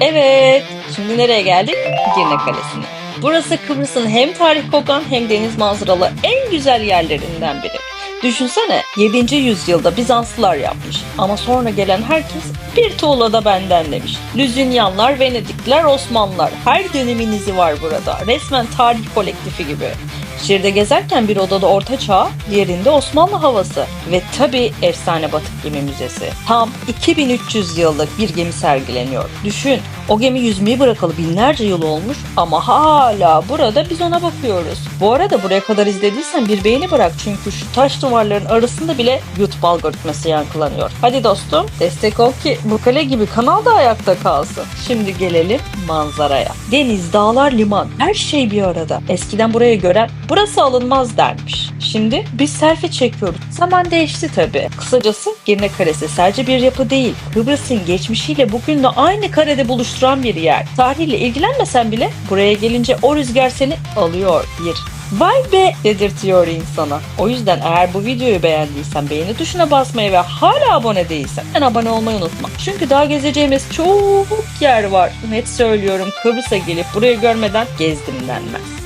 Evet, şimdi nereye geldik? Girne Kalesi'ne. Burası Kıbrıs'ın hem tarih kokan hem deniz manzaralı en güzel yerlerinden biri. Düşünsene 7. yüzyılda Bizanslılar yapmış ama sonra gelen herkes bir tuğla da benden demiş. Lüzünyanlar, Venedikler, Osmanlılar her dönemin izi var burada. Resmen tarih kolektifi gibi. Şehirde gezerken bir odada Orta Çağ, diğerinde Osmanlı havası ve tabi efsane batık gemi müzesi. Tam 2300 yıllık bir gemi sergileniyor. Düşün, o gemi yüzmeyi bırakalı binlerce yıl olmuş ama hala burada biz ona bakıyoruz. Bu arada buraya kadar izlediysen bir beğeni bırak çünkü şu taş duvarların arasında bile YouTube algoritması yankılanıyor. Hadi dostum destek ol ki bu kale gibi kanal da ayakta kalsın. Şimdi gelelim manzaraya. Deniz, dağlar, liman her şey bir arada. Eskiden buraya göre burası alınmaz dermiş. Şimdi biz selfie çekiyoruz. Zaman değişti tabi. Kısacası Girne Kalesi sadece bir yapı değil. Kıbrıs'ın geçmişiyle bugünle aynı karede buluşturan bir yer. Tarihle ilgilenmesen bile buraya gelince o rüzgar seni alıyor bir. Vay be dedirtiyor insana. O yüzden eğer bu videoyu beğendiysen beğeni tuşuna basmayı ve hala abone değilsen en abone olmayı unutma. Çünkü daha gezeceğimiz çok yer var. Net söylüyorum Kıbrıs'a gelip burayı görmeden gezdim denmez.